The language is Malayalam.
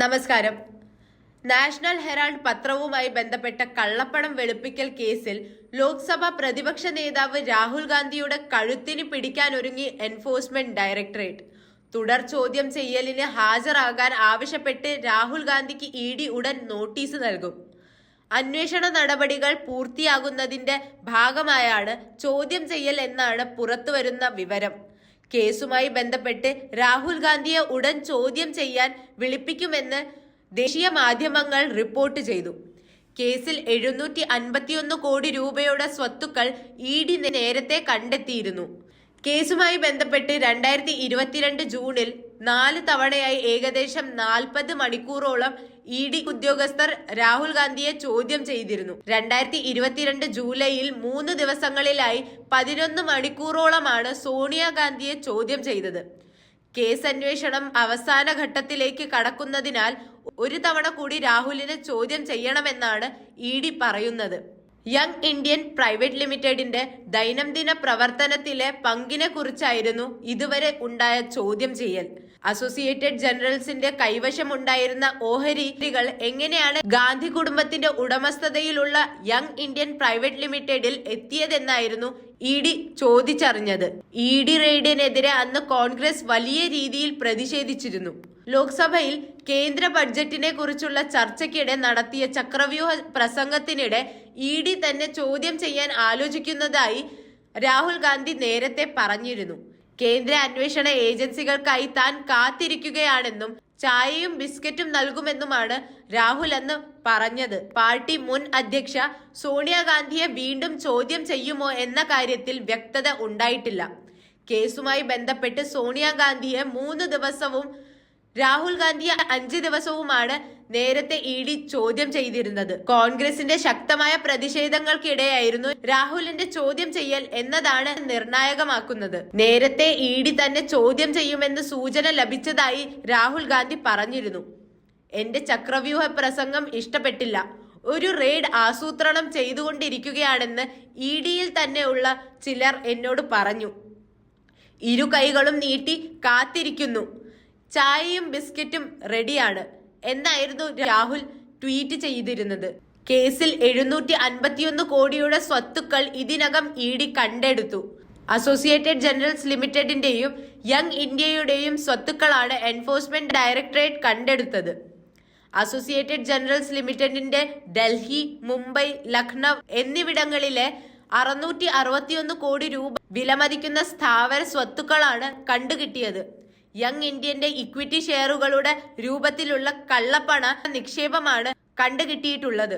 നമസ്കാരം. നാഷണൽ ഹെറാൾഡ് പത്രവുമായി ബന്ധപ്പെട്ട കള്ളപ്പണം വെളുപ്പിക്കൽ കേസിൽ ലോക്സഭ പ്രതിപക്ഷ നേതാവ് രാഹുൽ ഗാന്ധിയുടെ കഴുത്തിന് പിടിക്കാനൊരുങ്ങി എൻഫോഴ്സ്മെന്റ് ഡയറക്ടറേറ്റ്. തുടർ ചോദ്യം ചെയ്യലിന് ഹാജരാകാൻ ആവശ്യപ്പെട്ട് രാഹുൽ ഗാന്ധിക്ക് ഇ ഡി ഉടൻ നോട്ടീസ് നൽകും. അന്വേഷണ നടപടികൾ പൂർത്തിയാകുന്നതിന്റെ ഭാഗമായാണ് ചോദ്യം ചെയ്യൽ എന്നാണ് പുറത്തുവരുന്ന വിവരം. കേസുമായി ബന്ധപ്പെട്ട് രാഹുൽ ഗാന്ധിയെ ഉടൻ ചോദ്യം ചെയ്യാൻ വിളിപ്പിക്കുമെന്ന് ദേശീയ മാധ്യമങ്ങൾ റിപ്പോർട്ട് ചെയ്തു. കേസിൽ എഴുന്നൂറ്റി അൻപത്തിയൊന്ന് കോടി രൂപയുടെ സ്വത്തുക്കൾ ഇ ഡി നേരത്തെ കണ്ടെത്തിയിരുന്നു. കേസുമായി ബന്ധപ്പെട്ട് രണ്ടായിരത്തി ഇരുപത്തിരണ്ട് ജൂണിൽ നാല് തവണയായി ഏകദേശം നാൽപ്പത് മണിക്കൂറോളം ഇ ഡി ഉദ്യോഗസ്ഥർ രാഹുൽ ഗാന്ധിയെ ചോദ്യം ചെയ്തിരുന്നു. രണ്ടായിരത്തി ഇരുപത്തിരണ്ട് ജൂലൈയിൽ മൂന്ന് ദിവസങ്ങളിലായി പതിനൊന്ന് മണിക്കൂറോളമാണ് സോണിയാഗാന്ധിയെ ചോദ്യം ചെയ്തത്. കേസ് അന്വേഷണം അവസാന ഘട്ടത്തിലേക്ക് കടക്കുന്നതിനാൽ ഒരു തവണ കൂടി രാഹുലിനെ ചോദ്യം ചെയ്യണമെന്നാണ് ഇ ഡി പറയുന്നത്. യങ് ഇന്ത്യൻ പ്രൈവറ്റ് ലിമിറ്റഡിന്റെ ദൈനംദിന പ്രവർത്തനത്തിലെ പങ്കിനെ കുറിച്ചായിരുന്നു ഇതുവരെ ഉണ്ടായ ചോദ്യം ചെയ്യൽ. അസോസിയേറ്റഡ് ജനറൽസിന്റെ കൈവശമുണ്ടായിരുന്ന ഓഹരികൾ എങ്ങനെയാണ് ഗാന്ധി കുടുംബത്തിന്റെ ഉടമസ്ഥതയിലുള്ള യങ് ഇന്ത്യൻ പ്രൈവറ്റ് ലിമിറ്റഡിൽ എത്തിയതെന്നായിരുന്നു ഇ ഡി ചോദിച്ചറിഞ്ഞത്. ഇ ഡി റെയ്ഡിനെതിരെ അന്ന് കോൺഗ്രസ് വലിയ രീതിയിൽ പ്രതിഷേധിച്ചിരുന്നു. ലോക്സഭയിൽ കേന്ദ്ര ബഡ്ജറ്റിനെ കുറിച്ചുള്ള ചർച്ചയ്ക്കിടെ നടത്തിയ ചക്രവ്യൂഹ പ്രസംഗത്തിനിടെ ഇ ഡി തന്നെ ചോദ്യം ചെയ്യാൻ ആലോചിക്കുന്നതായി രാഹുൽ ഗാന്ധി നേരത്തെ പറഞ്ഞിരുന്നു. കേന്ദ്ര അന്വേഷണ ഏജൻസികൾക്കായി താൻ കാത്തിരിക്കുകയാണെന്നും ചായയും ബിസ്ക്കറ്റും നൽകുമെന്നുമാണ് രാഹുൽ അന്ന് പറഞ്ഞത്. പാർട്ടി മുൻ അധ്യക്ഷ സോണിയാഗാന്ധിയെ വീണ്ടും ചോദ്യം ചെയ്യുമോ എന്ന കാര്യത്തിൽ വ്യക്തത ഉണ്ടായിട്ടില്ല. കേസുമായി ബന്ധപ്പെട്ട് സോണിയാഗാന്ധിയെ മൂന്ന് ദിവസവും രാഹുൽ ഗാന്ധിയെ അഞ്ച് ദിവസവുമാണ് നേരത്തെ ഇ ഡി ചോദ്യം ചെയ്തിരുന്നത്. കോൺഗ്രസിന്റെ ശക്തമായ പ്രതിഷേധങ്ങൾക്കിടെയായിരുന്നു രാഹുലിന്റെ ചോദ്യം ചെയ്യൽ എന്നതാണ് നിർണായകമാക്കുന്നത്. നേരത്തെ ഇ ഡി തന്നെ ചോദ്യം ചെയ്യുമെന്ന് സൂചന ലഭിച്ചതായി രാഹുൽ ഗാന്ധി പറഞ്ഞിരുന്നു. എന്റെ ചക്രവ്യൂഹ പ്രസംഗം ഇഷ്ടപ്പെട്ടില്ല. ഒരു റെയ്ഡ് ആസൂത്രണം ചെയ്തുകൊണ്ടിരിക്കുകയാണെന്ന് ഇ ഡിയിൽ തന്നെയുള്ള ചിലർ എന്നോട് പറഞ്ഞു. ഇരു കൈകളും നീട്ടി കാത്തിരിക്കുന്നു. ചായയും ബിസ്ക്കറ്റും റെഡിയാണ്. എന്നായിരുന്നു രാഹുൽ ട്വീറ്റ് ചെയ്തിരുന്നത്. കേസിൽ എഴുന്നൂറ്റി അൻപത്തിയൊന്ന് കോടിയുടെ സ്വത്തുക്കൾ ഇതിനകം ഇ ഡി കണ്ടെടുത്തു. അസോസിയേറ്റഡ് ജനറൽസ് ലിമിറ്റഡിന്റെയും യങ് ഇന്ത്യയുടെയും സ്വത്തുക്കളാണ് എൻഫോഴ്സ്മെന്റ് ഡയറക്ടറേറ്റ് കണ്ടെടുത്തത്. അസോസിയേറ്റഡ് ജനറൽസ് ലിമിറ്റഡിന്റെ ഡൽഹി മുംബൈ ലക്നൗ എന്നിവിടങ്ങളിലെ അറുന്നൂറ്റി അറുപത്തിയൊന്ന് കോടി രൂപ വിലമതിക്കുന്ന സ്ഥാവര സ്വത്തുക്കളാണ് കണ്ടുകിട്ടിയത്. യങ് ഇന്ത്യന്റെ ഇക്വിറ്റി ഷെയറുകളുടെ രൂപത്തിലുള്ള കള്ളപ്പണ നിക്ഷേപമാണ് കണ്ടുകിട്ടിയിട്ടുള്ളത്.